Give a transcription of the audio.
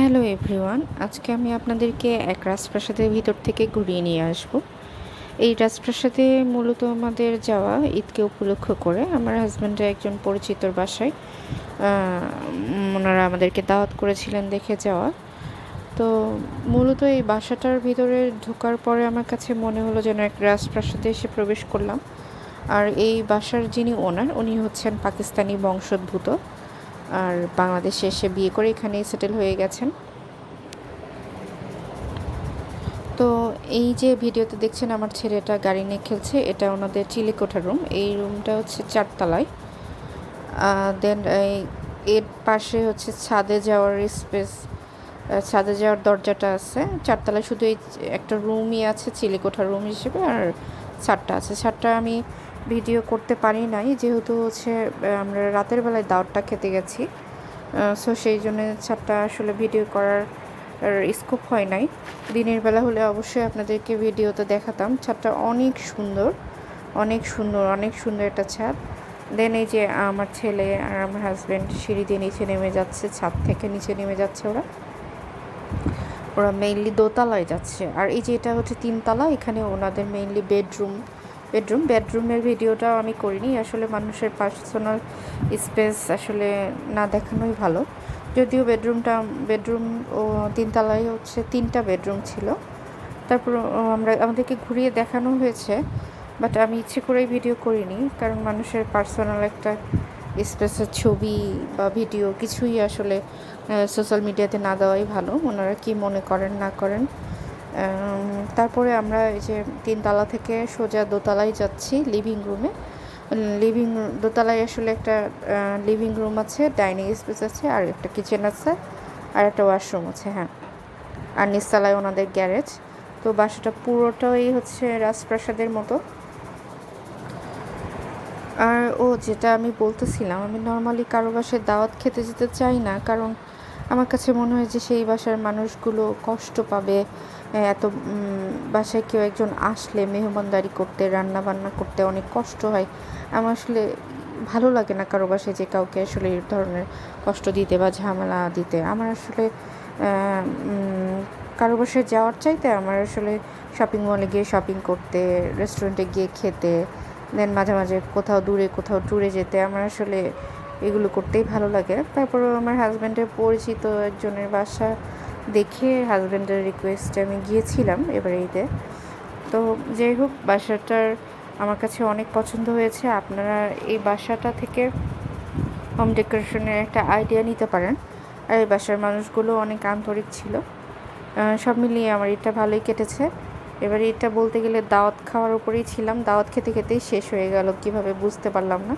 Hello everyone, আজকে আমি আপনাদেরকে এক রাজপ্রাসাদের ভিতর থেকে ঘুরিয়ে নিয়ে আসব। এই রাজপ্রাসাদে মূলত আমাদের যাওয়া ঈদকে উপলক্ষ করে। আমার হাজব্যান্ডের একজন পরিচিতর বাসায় ওনারা আমাদেরকে দাওয়াত করেছিলেন দেখে যাওয়া। তো মূলত এই বাসাটার ভিতরে ঢোকার পরে আমার কাছে মনে হলো যেন এক রাজপ্রাসাদে এসে প্রবেশ করলাম। আর এই বাসার যিনি ওনার, উনি হচ্ছেন পাকিস্তানি বংশোদ্ভূত। আর বাংলাদেশে এসে বিয়ে করে এখানেই সেটেল হয়ে গেছেন। তো এই যে ভিডিওতে দেখছেন আমার ছেলেটা গাড়ি নিয়ে খেলছে, এটা ওনাদের চিলিকোঠা রুম এই রুমটা হচ্ছে চারতলায়। দেন এর পাশে হচ্ছে ছাদে যাওয়ার স্পেস ছাদে যাওয়ার দরজাটা আছে। চারতলায় শুধু এই একটা রুমই আছে চিলিকোঠা রুম হিসেবে, আর ছাদটা আছে। ছাদটা আমি ভিডিও করতে পারি নাই, যেহেতু হচ্ছে আমরা রাতের বেলায় দাওয়াতটা খেতে গেছি। সো সেই জন্য ছাদটা আসলে ভিডিও করার স্কোপ হয় নাই। দিনের বেলা হলে অবশ্যই আপনাদেরকে ভিডিওতে দেখাতাম। ছাদটা অনেক সুন্দর অনেক সুন্দর অনেক সুন্দর একটা ছাদ। দেন এই যে আমার ছেলে আর আমার হাজব্যান্ড সিঁড়ি দিয়ে নিচে নেমে যাচ্ছে, ছাদ থেকে নিচে নেমে যাচ্ছে ওরা। ওরা মেইনলি দোতলায় যাচ্ছে। আর এই যে এটা হচ্ছে তিনতলা, এখানে ওনাদের মেইনলি বেডরুম বেডরুম বেডরুমের ভিডিওটা আমি করিনি। আসলে মানুষের পার্সোনাল স্পেস আসলে না দেখানোই ভালো। যদিও বেডরুমটা বেডরুম ও তিনতলায় হচ্ছে তিনটা বেডরুম ছিল। তারপর আমরা, আমাদেরকে ঘুরিয়ে দেখানো হয়েছে। বাট আমি ইচ্ছে করেই ভিডিও করিনি। কারণ মানুষের পার্সোনাল একটা স্পেসের ছবি বা ভিডিও কিছুই আসলে সোশ্যাল মিডিয়াতে না দেওয়াই ভালো। ওনারা কি মনে করেন, না করেন তারপরে আমরা এই যে তিনতলা থেকে সোজা দোতলায় যাচ্ছি লিভিং রুমে লিভিং দোতলায় আসলে একটা লিভিং রুম আছে ডাইনিং স্পেস আছে, আর একটা কিচেন আছে, আর একটা ওয়াশরুম আছে হ্যাঁ। আর নিচতলায় ওনাদের গ্যারেজ তো বাসাটা পুরোটাই হচ্ছে রাজপ্রাসাদের মতো। আর ও যেটা আমি বলতেছিলাম, আমি নর্মালি কারও বাসায় দাওয়াত খেতে যেতে চাই না, কারণ আমার কাছে মনে হয় যে সেই বাসার মানুষগুলো কষ্ট পাবে এত বাসায় কেউ একজন আসলে মেহমানদারি করতে রান্না বান্না করতে অনেক কষ্ট হয়। আমার আসলে ভালো লাগে না কারও বাসায় যে কাউকে আসলে এই ধরনের কষ্ট দিতে বা ঝামেলা দিতে। আমার আসলে কারও বাসায় যাওয়ার চাইতে আমার আসলে শপিং মলে গিয়ে শপিং করতে রেস্টুরেন্টে গিয়ে খেতে দেন মাঝে মাঝে কোথাও দূরে কোথাও ট্যুরে যেতে, আমার আসলে এগুলো করতেই ভালো লাগে। তারপরেও আমার হাজব্যান্ডের পরিচিত একজনের বাসা দেখে হাজব্যান্ডের রিকোয়েস্টে আমি গিয়েছিলাম এবার ঈদে। তো যাই হোক, বাসাটার আমার কাছে অনেক পছন্দ হয়েছে। আপনারা এই বাসাটা থেকে হোম ডেকোরেশনের একটা আইডিয়া নিতে পারেন। আর এই বাসার মানুষগুলো অনেক আন্তরিক ছিল। সব মিলিয়ে আমার এটা ভালোই কেটেছে। এবার এটা বলতে গেলে দাওয়াত খাওয়ার উপরেই ছিলাম। দাওয়াত খেতে খেতেই শেষ হয়ে গেল। কীভাবে বুঝতে পারলাম না।